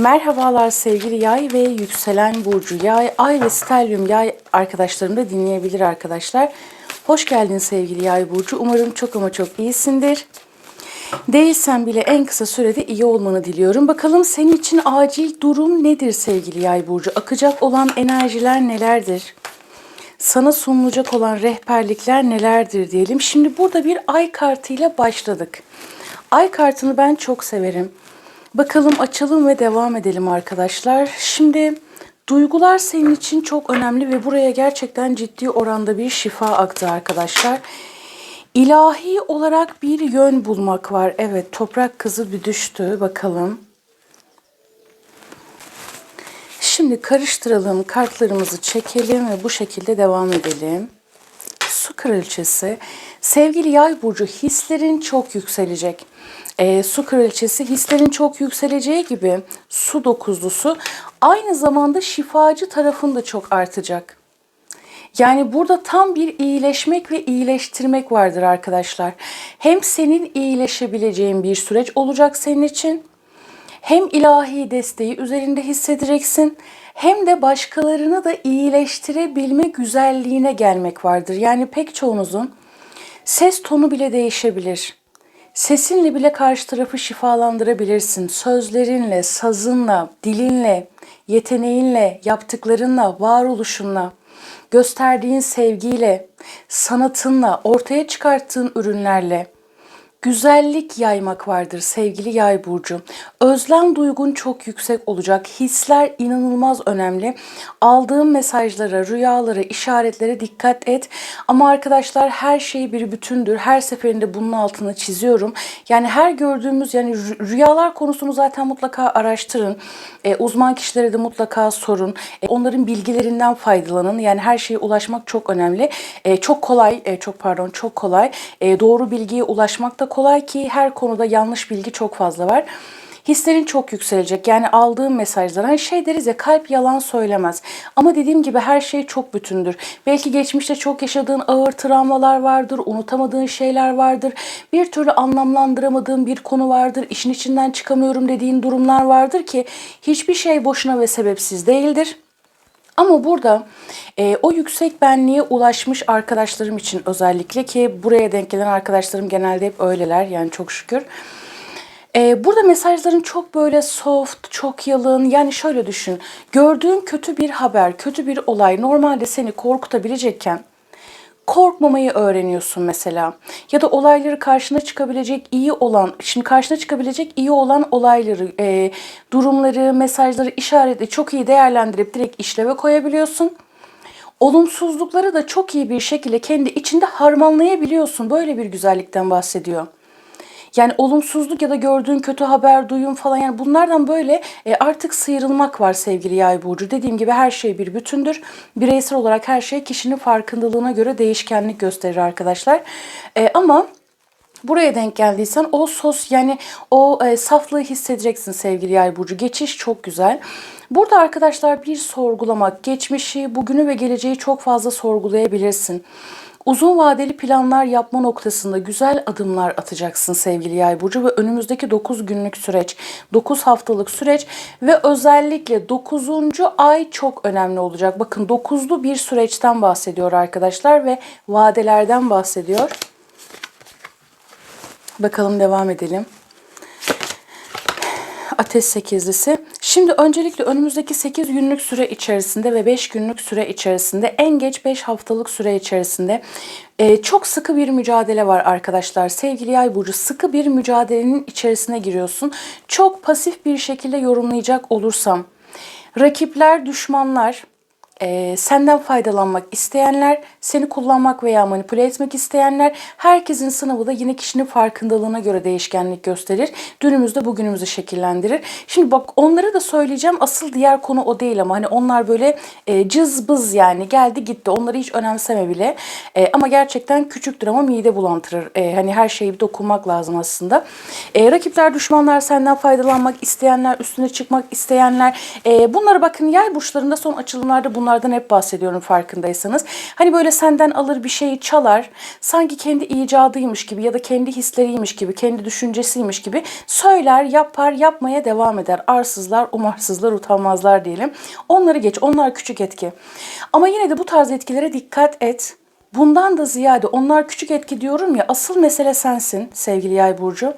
Merhabalar sevgili yay ve yükselen burcu yay, ay ve stelyum yay arkadaşlarım da dinleyebilir arkadaşlar. Hoş geldin sevgili yay burcu. Umarım çok ama çok iyisindir. Değilsen bile en kısa sürede iyi olmanı diliyorum. Bakalım senin için acil durum nedir sevgili yay burcu? Akacak olan enerjiler nelerdir? Sana sunulacak olan rehberlikler nelerdir diyelim. Şimdi burada bir ay kartıyla başladık. Ay kartını ben çok severim. Bakalım açalım ve devam edelim arkadaşlar. Şimdi duygular senin için çok önemli ve buraya gerçekten ciddi oranda bir şifa aktı arkadaşlar. İlahi olarak bir yön bulmak var. Evet toprak kızı bir düştü bakalım. Şimdi karıştıralım, kartlarımızı çekelim ve bu şekilde devam edelim. Su kraliçesi, sevgili yay burcu hislerin çok yükselecek. Ee, su kraliçesi hislerin çok yükseleceği gibi su dokuzlusu aynı zamanda şifacı tarafın da çok artacak. Yani burada tam bir iyileşmek ve iyileştirmek vardır arkadaşlar. Hem senin iyileşebileceğin bir süreç olacak senin için hem ilahi desteği üzerinde hissedeceksin hem de başkalarını da iyileştirebilme güzelliğine gelmek vardır. Yani pek çoğunuzun ses tonu bile değişebilir. Sesinle bile karşı tarafı şifalandırabilirsin. Sözlerinle, sazınla, dilinle, yeteneğinle, yaptıklarınla, varoluşunla, gösterdiğin sevgiyle, sanatınla, ortaya çıkarttığın ürünlerle, güzellik yaymak vardır sevgili yay burcu. Özlem duygun çok yüksek olacak. Hisler inanılmaz önemli. Aldığım mesajlara, rüyalara, işaretlere dikkat et. Ama arkadaşlar her şey bir bütündür. Her seferinde bunun altını çiziyorum. Yani her gördüğümüz yani rü- rüyalar konusunu zaten mutlaka araştırın. E, uzman kişilere de mutlaka sorun. E, onların bilgilerinden faydalanın. Yani her şeye ulaşmak çok önemli. E, çok kolay, e, çok pardon, çok kolay. E, doğru bilgiye ulaşmak da kolay ki her konuda yanlış bilgi çok fazla var. Hislerin çok yükselecek. Yani aldığım mesajlar. Hani şey deriz ya kalp yalan söylemez. Ama dediğim gibi her şey çok bütündür. Belki geçmişte çok yaşadığın ağır travmalar vardır. Unutamadığın şeyler vardır. Bir türlü anlamlandıramadığın bir konu vardır. İşin içinden çıkamıyorum dediğin durumlar vardır ki hiçbir şey boşuna ve sebepsiz değildir. Ama burada e, o yüksek benliğe ulaşmış arkadaşlarım için özellikle ki buraya denk gelen arkadaşlarım genelde hep öyleler yani çok şükür. E, burada mesajların çok böyle soft, çok yalın yani şöyle düşün. Gördüğün kötü bir haber, kötü bir olay normalde seni korkutabilecekken korkmamayı öğreniyorsun mesela. Ya da olayları karşına çıkabilecek iyi olan, şimdi karşına çıkabilecek iyi olan olayları, e, durumları, mesajları, işareti çok iyi değerlendirip direkt işleve koyabiliyorsun. Olumsuzlukları da çok iyi bir şekilde kendi içinde harmanlayabiliyorsun. Böyle bir güzellikten bahsediyor. Yani olumsuzluk ya da gördüğün kötü haber, duyum falan yani bunlardan böyle e, artık sıyrılmak var sevgili yay burcu. Dediğim gibi her şey bir bütündür. Bireysel olarak her şey kişinin farkındalığına göre değişkenlik gösterir arkadaşlar. E, ama Buraya denk geldiysen o sos yani o e, saflığı hissedeceksin sevgili yay burcu. Geçiş çok güzel. Burada arkadaşlar bir sorgulamak, geçmişi, bugünü ve geleceği çok fazla sorgulayabilirsin. Uzun vadeli planlar yapma noktasında güzel adımlar atacaksın sevgili yay burcu ve önümüzdeki 9 günlük süreç, 9 haftalık süreç ve özellikle 9. ay çok önemli olacak. Bakın 9'lu bir süreçten bahsediyor arkadaşlar ve vadelerden bahsediyor. Bakalım devam edelim. Ateş sekizlisi. Şimdi öncelikle önümüzdeki 8 günlük süre içerisinde ve 5 günlük süre içerisinde en geç 5 haftalık süre içerisinde e, çok sıkı bir mücadele var arkadaşlar. Sevgili Yay burcu sıkı bir mücadelenin içerisine giriyorsun. Çok pasif bir şekilde yorumlayacak olursam rakipler, düşmanlar, e, senden faydalanmak isteyenler, seni kullanmak veya manipüle etmek isteyenler, herkesin sınavı da yine kişinin farkındalığına göre değişkenlik gösterir. Dünümüzde bugünümüzü şekillendirir. Şimdi bak onları da söyleyeceğim. Asıl diğer konu o değil ama hani onlar böyle e, cızbız yani geldi gitti. Onları hiç önemseme bile. E, ama gerçekten küçüktür ama mide bulantırır. E, hani her şeyi bir dokunmak lazım aslında. E, rakipler, düşmanlar, senden faydalanmak isteyenler, üstüne çıkmak isteyenler. E, bunları bakın yay burçlarında son açılımlarda bunlardan hep bahsediyorum farkındaysanız. Hani böyle Böyle senden alır bir şeyi çalar. Sanki kendi icadıymış gibi ya da kendi hisleriymiş gibi, kendi düşüncesiymiş gibi söyler, yapar, yapmaya devam eder. Arsızlar, umarsızlar, utanmazlar diyelim. Onları geç. Onlar küçük etki. Ama yine de bu tarz etkilere dikkat et. Bundan da ziyade onlar küçük etki diyorum ya asıl mesele sensin sevgili yay burcu.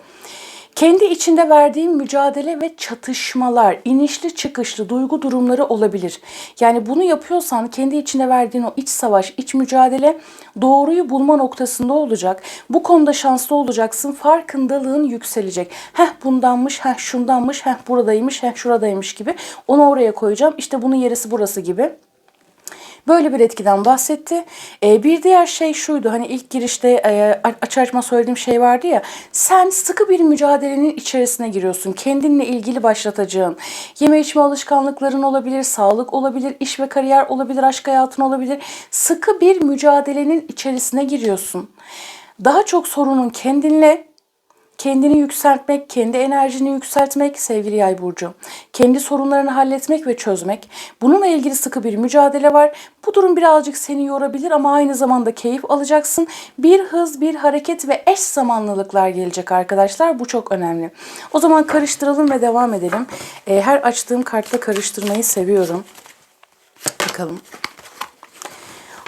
Kendi içinde verdiğin mücadele ve çatışmalar, inişli çıkışlı duygu durumları olabilir. Yani bunu yapıyorsan kendi içinde verdiğin o iç savaş, iç mücadele doğruyu bulma noktasında olacak. Bu konuda şanslı olacaksın. Farkındalığın yükselecek. Heh bundanmış, heh şundanmış, heh buradaymış, heh şuradaymış gibi. Onu oraya koyacağım. İşte bunun yerisi burası gibi. Böyle bir etkiden bahsetti. Ee, bir diğer şey şuydu hani ilk girişte e, aç açma söylediğim şey vardı ya. Sen sıkı bir mücadelenin içerisine giriyorsun. Kendinle ilgili başlatacağın. Yeme içme alışkanlıkların olabilir, sağlık olabilir, iş ve kariyer olabilir, aşk hayatın olabilir. Sıkı bir mücadelenin içerisine giriyorsun. Daha çok sorunun kendinle kendini yükseltmek, kendi enerjini yükseltmek sevgili yay burcu. Kendi sorunlarını halletmek ve çözmek. Bununla ilgili sıkı bir mücadele var. Bu durum birazcık seni yorabilir ama aynı zamanda keyif alacaksın. Bir hız, bir hareket ve eş zamanlılıklar gelecek arkadaşlar. Bu çok önemli. O zaman karıştıralım ve devam edelim. Ee, her açtığım kartla karıştırmayı seviyorum. Bakalım.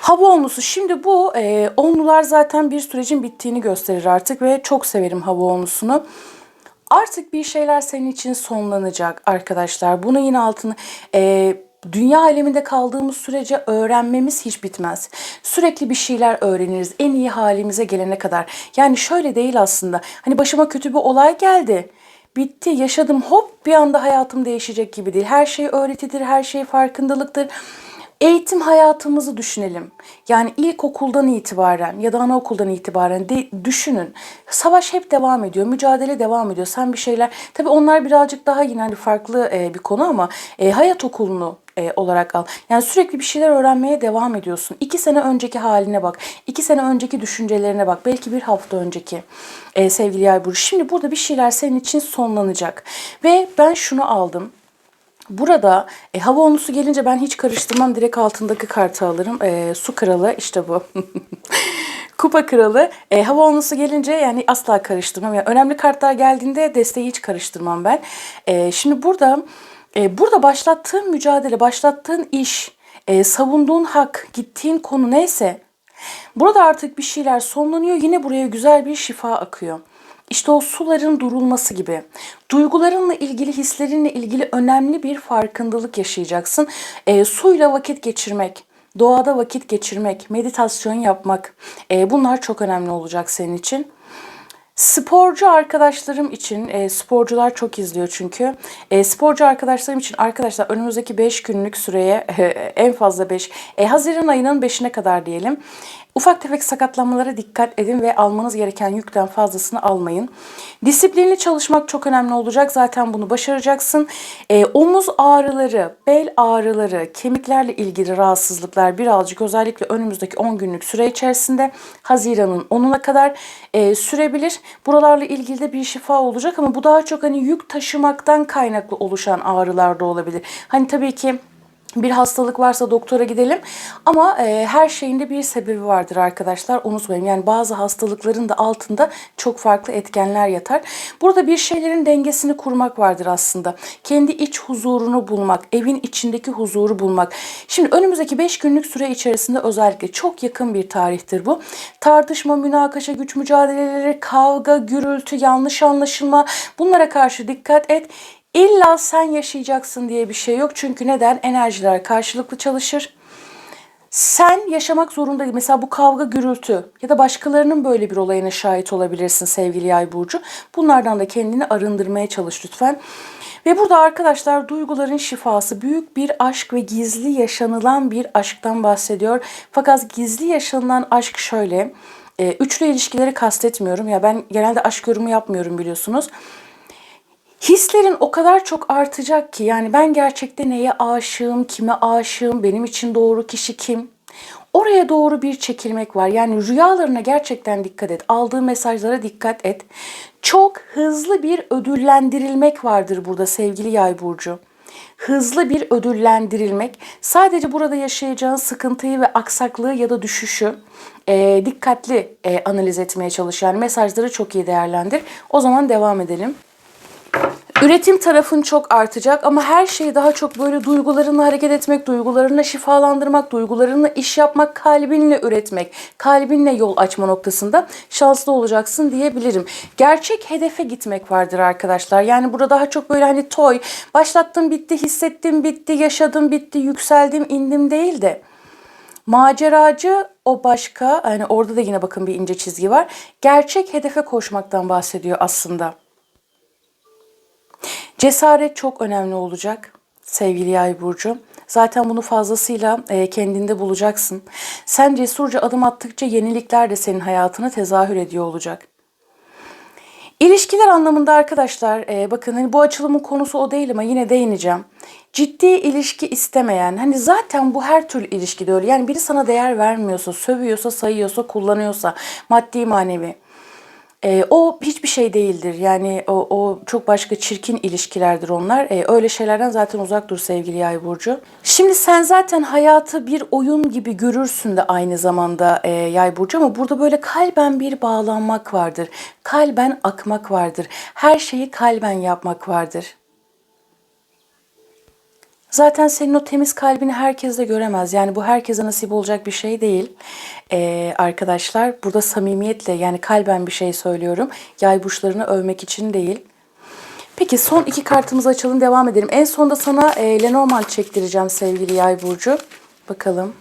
Hava onlusu. Şimdi bu e, onlular zaten bir sürecin bittiğini gösterir artık ve çok severim hava onlusunu. Artık bir şeyler senin için sonlanacak arkadaşlar. Bunu yine altını... E, dünya aleminde kaldığımız sürece öğrenmemiz hiç bitmez. Sürekli bir şeyler öğreniriz en iyi halimize gelene kadar. Yani şöyle değil aslında. Hani başıma kötü bir olay geldi. Bitti, yaşadım hop bir anda hayatım değişecek gibi değil. Her şey öğretidir, her şey farkındalıktır. Eğitim hayatımızı düşünelim. Yani ilkokuldan itibaren ya da anaokuldan itibaren de düşünün. Savaş hep devam ediyor, mücadele devam ediyor. Sen bir şeyler, tabii onlar birazcık daha yine hani farklı e, bir konu ama e, hayat okulunu e, olarak al. Yani sürekli bir şeyler öğrenmeye devam ediyorsun. İki sene önceki haline bak. iki sene önceki düşüncelerine bak. Belki bir hafta önceki e, sevgili Yay Burcu. Şimdi burada bir şeyler senin için sonlanacak. Ve ben şunu aldım. Burada e, hava onlusu gelince ben hiç karıştırmam. Direkt altındaki kartı alırım. E, su kralı işte bu. Kupa kralı. E, hava onlusu gelince yani asla karıştırmam. Yani önemli kartlar geldiğinde desteği hiç karıştırmam ben. E, şimdi burada e, burada başlattığın mücadele, başlattığın iş, e, savunduğun hak, gittiğin konu neyse burada artık bir şeyler sonlanıyor. Yine buraya güzel bir şifa akıyor. İşte o suların durulması gibi. Duygularınla ilgili, hislerinle ilgili önemli bir farkındalık yaşayacaksın. E, suyla vakit geçirmek, doğada vakit geçirmek, meditasyon yapmak e, bunlar çok önemli olacak senin için. Sporcu arkadaşlarım için, e, sporcular çok izliyor çünkü. E, sporcu arkadaşlarım için arkadaşlar önümüzdeki 5 günlük süreye e, en fazla 5, e, Haziran ayının 5'ine kadar diyelim. Ufak tefek sakatlanmalara dikkat edin ve almanız gereken yükten fazlasını almayın. Disiplinli çalışmak çok önemli olacak. Zaten bunu başaracaksın. E, omuz ağrıları, bel ağrıları, kemiklerle ilgili rahatsızlıklar birazcık özellikle önümüzdeki 10 günlük süre içerisinde Haziran'ın 10'una kadar e, sürebilir. Buralarla ilgili de bir şifa olacak ama bu daha çok hani yük taşımaktan kaynaklı oluşan ağrılar da olabilir. Hani tabii ki bir hastalık varsa doktora gidelim. Ama e, her şeyin de bir sebebi vardır arkadaşlar. Unutmayın. Yani bazı hastalıkların da altında çok farklı etkenler yatar. Burada bir şeylerin dengesini kurmak vardır aslında. Kendi iç huzurunu bulmak, evin içindeki huzuru bulmak. Şimdi önümüzdeki 5 günlük süre içerisinde özellikle çok yakın bir tarihtir bu. Tartışma, münakaşa, güç mücadeleleri, kavga, gürültü, yanlış anlaşılma bunlara karşı dikkat et. İlla sen yaşayacaksın diye bir şey yok. Çünkü neden? Enerjiler karşılıklı çalışır. Sen yaşamak zorunda değil. Mesela bu kavga gürültü ya da başkalarının böyle bir olayına şahit olabilirsin sevgili yay burcu. Bunlardan da kendini arındırmaya çalış lütfen. Ve burada arkadaşlar duyguların şifası büyük bir aşk ve gizli yaşanılan bir aşktan bahsediyor. Fakat gizli yaşanılan aşk şöyle. E, üçlü ilişkileri kastetmiyorum. Ya ben genelde aşk yorumu yapmıyorum biliyorsunuz. Hislerin o kadar çok artacak ki yani ben gerçekten neye aşığım, kime aşığım, benim için doğru kişi kim? Oraya doğru bir çekilmek var. Yani rüyalarına gerçekten dikkat et. Aldığı mesajlara dikkat et. Çok hızlı bir ödüllendirilmek vardır burada sevgili Yay burcu. hızlı bir ödüllendirilmek, sadece burada yaşayacağın sıkıntıyı ve aksaklığı ya da düşüşü e, dikkatli e, analiz etmeye çalış. Yani mesajları çok iyi değerlendir. O zaman devam edelim. Üretim tarafın çok artacak ama her şeyi daha çok böyle duygularınla hareket etmek, duygularınla şifalandırmak, duygularınla iş yapmak, kalbinle üretmek, kalbinle yol açma noktasında şanslı olacaksın diyebilirim. Gerçek hedefe gitmek vardır arkadaşlar. Yani burada daha çok böyle hani toy, başlattım bitti, hissettim bitti, yaşadım bitti, yükseldim indim değil de maceracı o başka. Yani orada da yine bakın bir ince çizgi var. Gerçek hedefe koşmaktan bahsediyor aslında. Cesaret çok önemli olacak sevgili Yay burcu. Zaten bunu fazlasıyla e, kendinde bulacaksın. Sen cesurca adım attıkça yenilikler de senin hayatına tezahür ediyor olacak. İlişkiler anlamında arkadaşlar e, bakın hani bu açılımın konusu o değil ama yine değineceğim. Ciddi ilişki istemeyen hani zaten bu her türlü ilişkide öyle. Yani biri sana değer vermiyorsa, sövüyorsa, sayıyorsa, kullanıyorsa maddi manevi e, o hiçbir şey değildir. Yani o, o çok başka çirkin ilişkilerdir onlar. E, öyle şeylerden zaten uzak dur sevgili Yay burcu. Şimdi sen zaten hayatı bir oyun gibi görürsün de aynı zamanda e, Yay burcu ama burada böyle kalben bir bağlanmak vardır. Kalben akmak vardır. Her şeyi kalben yapmak vardır. Zaten senin o temiz kalbini herkes de göremez. Yani bu herkese nasip olacak bir şey değil. Ee, arkadaşlar burada samimiyetle yani kalben bir şey söylüyorum. Yay burçlarını övmek için değil. Peki son iki kartımızı açalım devam edelim. En sonda sana e, Lenormand çektireceğim sevgili Yay burcu. Bakalım.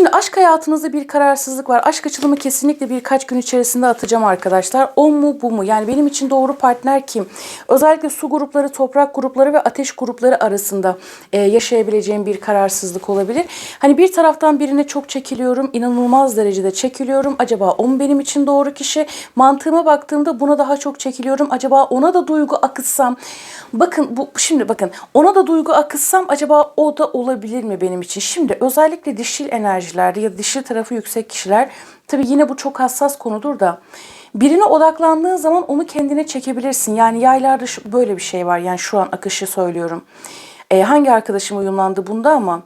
Şimdi aşk hayatınızda bir kararsızlık var. Aşk açılımı kesinlikle birkaç gün içerisinde atacağım arkadaşlar. O mu bu mu? Yani benim için doğru partner kim? Özellikle su grupları, toprak grupları ve ateş grupları arasında e, yaşayabileceğim bir kararsızlık olabilir. Hani bir taraftan birine çok çekiliyorum. inanılmaz derecede çekiliyorum. Acaba o mu benim için doğru kişi? Mantığıma baktığımda buna daha çok çekiliyorum. Acaba ona da duygu akıtsam? Bakın bu şimdi bakın ona da duygu akıtsam acaba o da olabilir mi benim için? Şimdi özellikle dişil enerjilerde ya da dişil tarafı yüksek kişiler tabii yine bu çok hassas konudur da birine odaklandığın zaman onu kendine çekebilirsin. Yani yaylarda böyle bir şey var. Yani şu an akışı söylüyorum. E, hangi arkadaşım uyumlandı bunda ama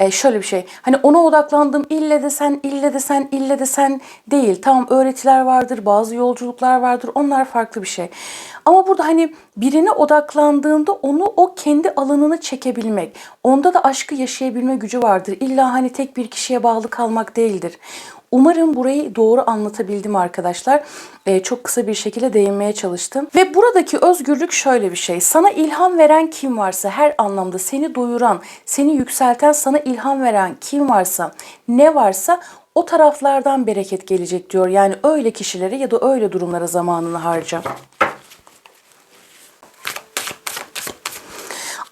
e, şöyle bir şey. Hani ona odaklandım ille de sen, ille de sen, ille de sen değil. Tamam öğretiler vardır, bazı yolculuklar vardır. Onlar farklı bir şey. Ama burada hani birine odaklandığında onu o kendi alanına çekebilmek. Onda da aşkı yaşayabilme gücü vardır. İlla hani tek bir kişiye bağlı kalmak değildir. Umarım burayı doğru anlatabildim arkadaşlar. Ee, çok kısa bir şekilde değinmeye çalıştım. Ve buradaki özgürlük şöyle bir şey. Sana ilham veren kim varsa her anlamda seni doyuran, seni yükselten, sana ilham veren kim varsa, ne varsa o taraflardan bereket gelecek diyor. Yani öyle kişilere ya da öyle durumlara zamanını harca.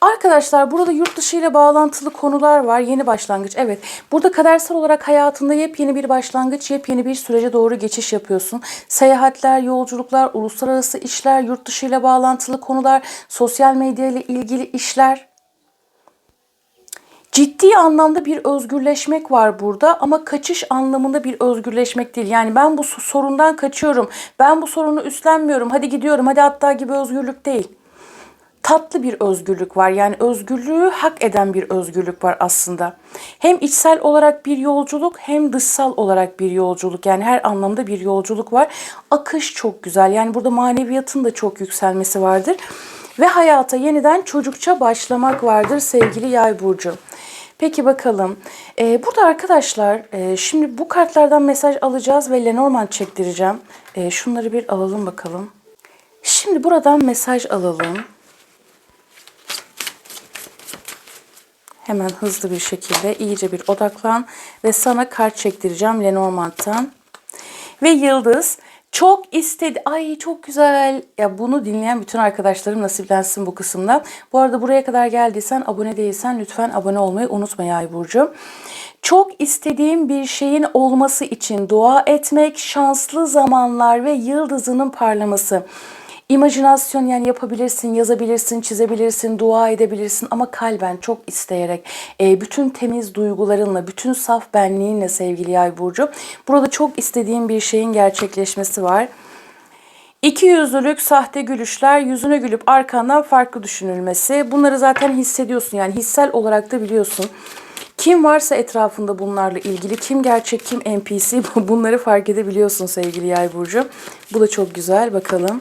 Arkadaşlar burada yurt dışı ile bağlantılı konular var. Yeni başlangıç. Evet. Burada kadersel olarak hayatında yepyeni bir başlangıç, yepyeni bir sürece doğru geçiş yapıyorsun. Seyahatler, yolculuklar, uluslararası işler, yurt dışı ile bağlantılı konular, sosyal medya ile ilgili işler. Ciddi anlamda bir özgürleşmek var burada ama kaçış anlamında bir özgürleşmek değil. Yani ben bu sorundan kaçıyorum. Ben bu sorunu üstlenmiyorum. Hadi gidiyorum. Hadi hatta gibi özgürlük değil tatlı bir özgürlük var. Yani özgürlüğü hak eden bir özgürlük var aslında. Hem içsel olarak bir yolculuk hem dışsal olarak bir yolculuk. Yani her anlamda bir yolculuk var. Akış çok güzel. Yani burada maneviyatın da çok yükselmesi vardır. Ve hayata yeniden çocukça başlamak vardır sevgili yay burcu. Peki bakalım. Ee, burada arkadaşlar e, şimdi bu kartlardan mesaj alacağız ve Lenormand çektireceğim. E, şunları bir alalım bakalım. Şimdi buradan mesaj alalım. Hemen hızlı bir şekilde iyice bir odaklan ve sana kart çektireceğim Lenormand'dan. Ve Yıldız çok istedi. Ay çok güzel. Ya bunu dinleyen bütün arkadaşlarım nasiplensin bu kısımda. Bu arada buraya kadar geldiysen abone değilsen lütfen abone olmayı unutma Yay Burcu. Çok istediğim bir şeyin olması için dua etmek, şanslı zamanlar ve yıldızının parlaması. İmajinasyon yani yapabilirsin, yazabilirsin, çizebilirsin, dua edebilirsin ama kalben çok isteyerek, e, bütün temiz duygularınla, bütün saf benliğinle sevgili Yay Burcu. Burada çok istediğim bir şeyin gerçekleşmesi var. İki yüzlülük, sahte gülüşler, yüzüne gülüp arkandan farklı düşünülmesi. Bunları zaten hissediyorsun yani hissel olarak da biliyorsun. Kim varsa etrafında bunlarla ilgili, kim gerçek, kim NPC bunları fark edebiliyorsun sevgili Yay burcu. Bu da çok güzel. Bakalım.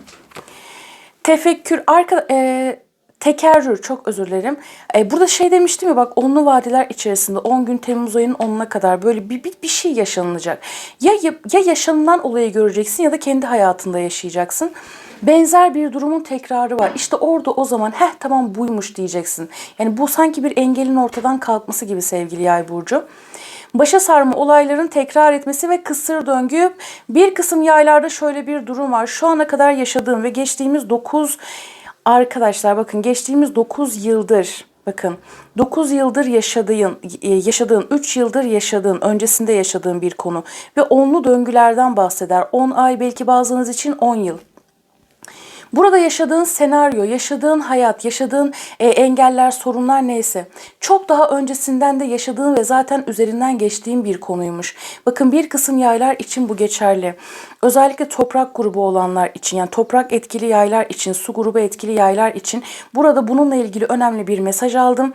Tefekkür, arka, e, tekerrür çok özür dilerim. E, burada şey demiştim ya bak onlu vadeler içerisinde 10 gün Temmuz ayının 10'una kadar böyle bir, bir, bir şey yaşanılacak. Ya, ya, ya yaşanılan olayı göreceksin ya da kendi hayatında yaşayacaksın. Benzer bir durumun tekrarı var. İşte orada o zaman heh tamam buymuş diyeceksin. Yani bu sanki bir engelin ortadan kalkması gibi sevgili yay burcu. Başa sarma olayların tekrar etmesi ve kısır döngü. Bir kısım yaylarda şöyle bir durum var. Şu ana kadar yaşadığım ve geçtiğimiz 9 arkadaşlar bakın geçtiğimiz 9 yıldır bakın 9 yıldır yaşadığın yaşadığın 3 yıldır yaşadığın öncesinde yaşadığın bir konu ve onlu döngülerden bahseder. 10 ay belki bazınız için 10 yıl. Burada yaşadığın senaryo, yaşadığın hayat, yaşadığın e, engeller, sorunlar neyse çok daha öncesinden de yaşadığın ve zaten üzerinden geçtiğin bir konuymuş. Bakın bir kısım yaylar için bu geçerli. Özellikle toprak grubu olanlar için yani toprak etkili yaylar için, su grubu etkili yaylar için burada bununla ilgili önemli bir mesaj aldım.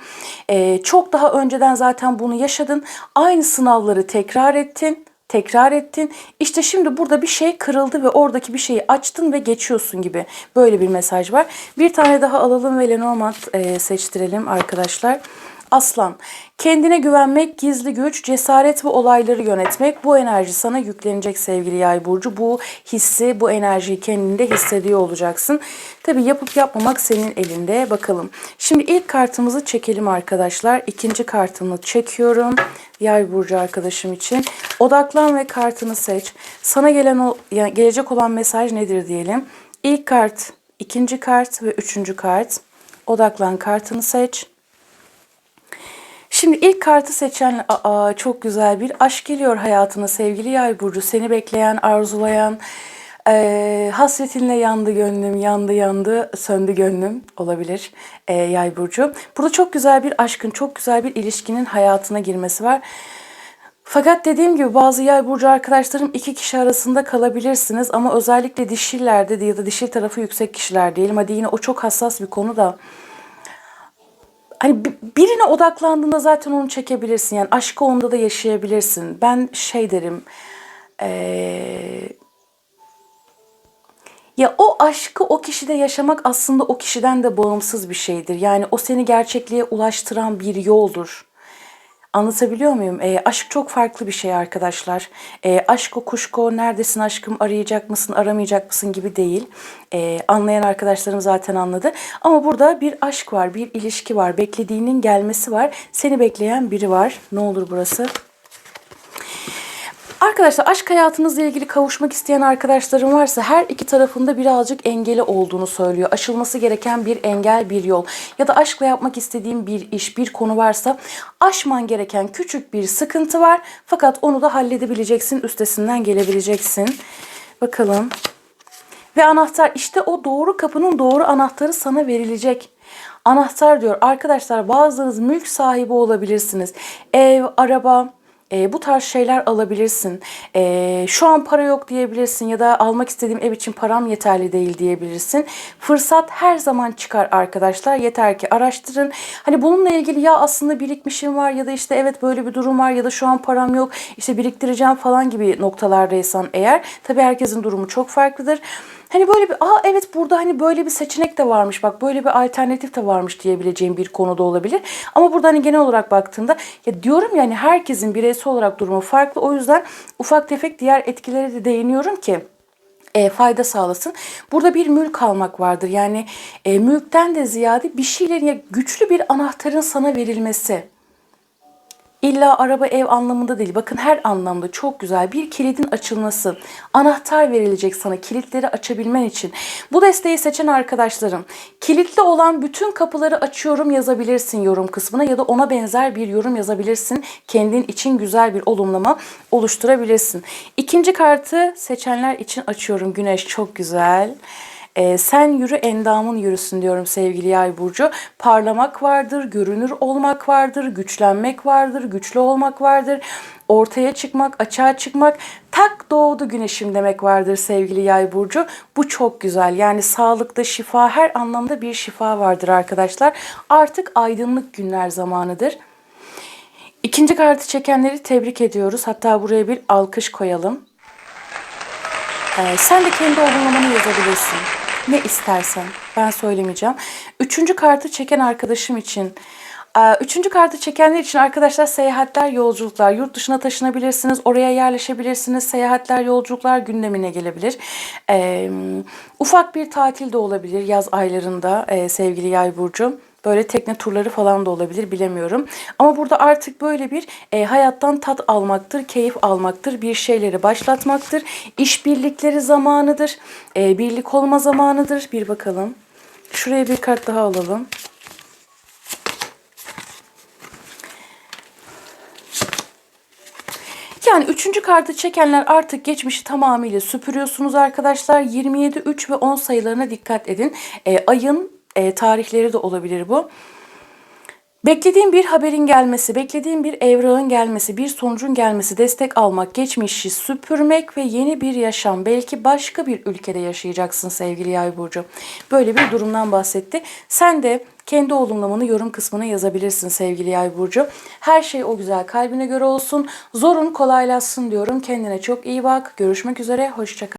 E, çok daha önceden zaten bunu yaşadın. Aynı sınavları tekrar ettin tekrar ettin. İşte şimdi burada bir şey kırıldı ve oradaki bir şeyi açtın ve geçiyorsun gibi. Böyle bir mesaj var. Bir tane daha alalım ve Lenormand e, seçtirelim arkadaşlar. Aslan, kendine güvenmek, gizli güç, cesaret ve olayları yönetmek bu enerji sana yüklenecek sevgili yay burcu. Bu hissi, bu enerjiyi kendinde hissediyor olacaksın. Tabi yapıp yapmamak senin elinde. Bakalım. Şimdi ilk kartımızı çekelim arkadaşlar. İkinci kartımı çekiyorum. Yay burcu arkadaşım için. Odaklan ve kartını seç. Sana gelen o gelecek olan mesaj nedir diyelim. İlk kart, ikinci kart ve üçüncü kart. Odaklan kartını seç. Şimdi ilk kartı seçen aa, çok güzel bir aşk geliyor hayatına sevgili yay burcu. Seni bekleyen, arzulayan, e, hasretinle yandı gönlüm, yandı yandı, söndü gönlüm olabilir e, yay burcu. Burada çok güzel bir aşkın, çok güzel bir ilişkinin hayatına girmesi var. Fakat dediğim gibi bazı yay burcu arkadaşlarım iki kişi arasında kalabilirsiniz ama özellikle dişillerde ya da dişil tarafı yüksek kişiler diyelim. Hadi yine o çok hassas bir konu da hani birine odaklandığında zaten onu çekebilirsin. Yani aşkı onda da yaşayabilirsin. Ben şey derim. Ee, ya o aşkı o kişide yaşamak aslında o kişiden de bağımsız bir şeydir. Yani o seni gerçekliğe ulaştıran bir yoldur. Anlatabiliyor muyum? E, aşk çok farklı bir şey arkadaşlar. E, aşk o kuşku, neredesin aşkım, arayacak mısın, aramayacak mısın gibi değil. E, anlayan arkadaşlarım zaten anladı. Ama burada bir aşk var, bir ilişki var, beklediğinin gelmesi var. Seni bekleyen biri var. Ne olur burası? Arkadaşlar aşk hayatınızla ilgili kavuşmak isteyen arkadaşlarım varsa her iki tarafında birazcık engeli olduğunu söylüyor. Aşılması gereken bir engel, bir yol. Ya da aşkla yapmak istediğim bir iş, bir konu varsa aşman gereken küçük bir sıkıntı var. Fakat onu da halledebileceksin, üstesinden gelebileceksin. Bakalım. Ve anahtar işte o doğru kapının doğru anahtarı sana verilecek. Anahtar diyor arkadaşlar bazılarınız mülk sahibi olabilirsiniz. Ev, araba, e, bu tarz şeyler alabilirsin. E, şu an para yok diyebilirsin ya da almak istediğim ev için param yeterli değil diyebilirsin. Fırsat her zaman çıkar arkadaşlar. Yeter ki araştırın. Hani bununla ilgili ya aslında birikmişim var ya da işte evet böyle bir durum var ya da şu an param yok işte biriktireceğim falan gibi noktalardaysan eğer. Tabii herkesin durumu çok farklıdır. Hani böyle bir aa evet burada hani böyle bir seçenek de varmış bak böyle bir alternatif de varmış diyebileceğim bir konuda olabilir. Ama burada hani genel olarak baktığımda ya diyorum yani herkesin bireysel olarak durumu farklı. O yüzden ufak tefek diğer etkilere de değiniyorum ki e, fayda sağlasın. Burada bir mülk almak vardır. Yani e, mülkten de ziyade bir şeylerin ya güçlü bir anahtarın sana verilmesi. İlla araba ev anlamında değil. Bakın her anlamda çok güzel bir kilidin açılması. Anahtar verilecek sana kilitleri açabilmen için. Bu desteği seçen arkadaşlarım kilitli olan bütün kapıları açıyorum yazabilirsin yorum kısmına ya da ona benzer bir yorum yazabilirsin. Kendin için güzel bir olumlama oluşturabilirsin. İkinci kartı seçenler için açıyorum. Güneş çok güzel. E, sen yürü endamın yürüsün diyorum sevgili yay burcu. Parlamak vardır, görünür olmak vardır, güçlenmek vardır, güçlü olmak vardır. Ortaya çıkmak, açığa çıkmak Tak doğdu güneşim demek vardır sevgili yay burcu. Bu çok güzel. Yani sağlıkta şifa her anlamda bir şifa vardır arkadaşlar. Artık aydınlık günler zamanıdır. İkinci kartı çekenleri tebrik ediyoruz. Hatta buraya bir alkış koyalım. Ee, sen de kendi olumlamanı yazabilirsin. Ne istersen. Ben söylemeyeceğim. Üçüncü kartı çeken arkadaşım için. Üçüncü kartı çekenler için arkadaşlar seyahatler, yolculuklar. Yurt dışına taşınabilirsiniz. Oraya yerleşebilirsiniz. Seyahatler, yolculuklar gündemine gelebilir. Ee, ufak bir tatil de olabilir yaz aylarında e, sevgili yay burcu. Böyle tekne turları falan da olabilir bilemiyorum. Ama burada artık böyle bir e, hayattan tat almaktır, keyif almaktır, bir şeyleri başlatmaktır. İşbirlikleri zamanıdır, e, birlik olma zamanıdır. Bir bakalım. Şuraya bir kart daha alalım. Yani üçüncü kartı çekenler artık geçmişi tamamıyla süpürüyorsunuz arkadaşlar. 27, 3 ve 10 sayılarına dikkat edin. E, ayın e, tarihleri de olabilir bu. Beklediğin bir haberin gelmesi, beklediğin bir evrağın gelmesi, bir sonucun gelmesi, destek almak, geçmişi süpürmek ve yeni bir yaşam. Belki başka bir ülkede yaşayacaksın sevgili Yay burcu. Böyle bir durumdan bahsetti. Sen de kendi olumlamanı yorum kısmına yazabilirsin sevgili Yay burcu. Her şey o güzel kalbine göre olsun. Zorun kolaylaşsın diyorum. Kendine çok iyi bak. Görüşmek üzere. Hoşçakal.